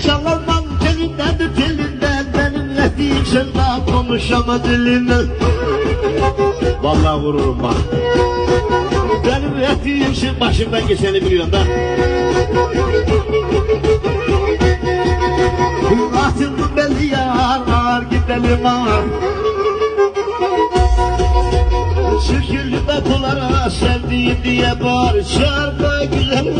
Çalarman telinden de telinden benim ettiğim sevda konuşama dilinden Vallahi vururum bak. Benim ettiğim şey başımdan geçeni biliyorsun da. Atıldım belli yar gidelim ağır Şükürlü kapılara sevdiğim diye bağır Çarpma güzelim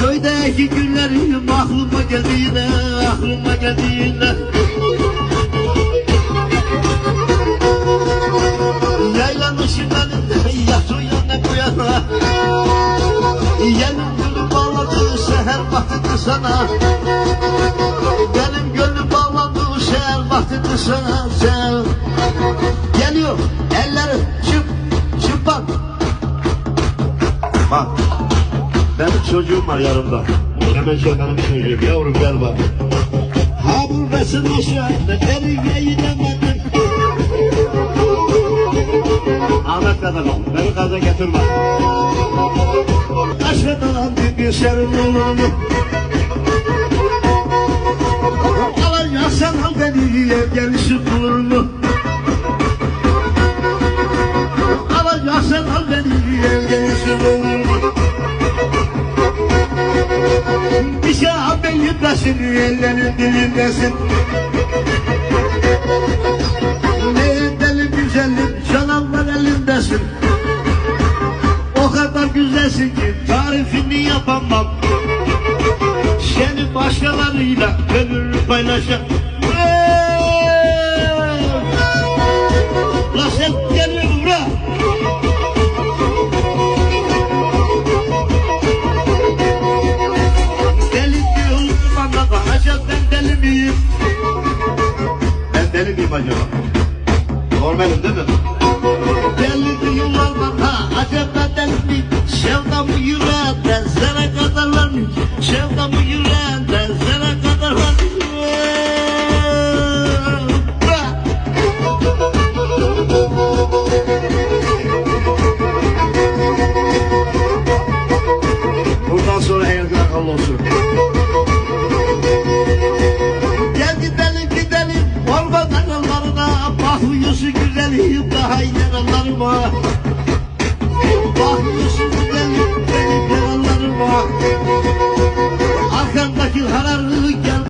Köydeki günlerim aklıma geldi yine Aklıma geldi yine Yaylanmışım önünde yat uyan bu yana. Yenim gönlüm bağladı seher vaktidir sana. Benim gönlüm bağlandı seher vaktidir sana. sen Bak benim çocuğum var yanımda. Hemen şey benim çocuğum yavrum gel bak. Ha buradasın aşağıda nereye gidemedim Ahmet kadar ol beni gaza getirme. Aşağıdan bir sevimliliğimi Alacaksan belindesin, ellerin dilindesin. Ne deli güzellik, cananlar elindesin. O kadar güzelsin ki tarifini yapamam. Seni başkalarıyla ömrünü paylaşam miyim? Ben deli miyim acaba? Normalim değil mi? Deli yıllardan ha acaba deli miyim? Şevdamı yüreğinden sana kadar var mı? Şevdamı yüreğinden sana kadar var mı? Buradan sonra hayal kırıklığı olsun. هذه الطهير الله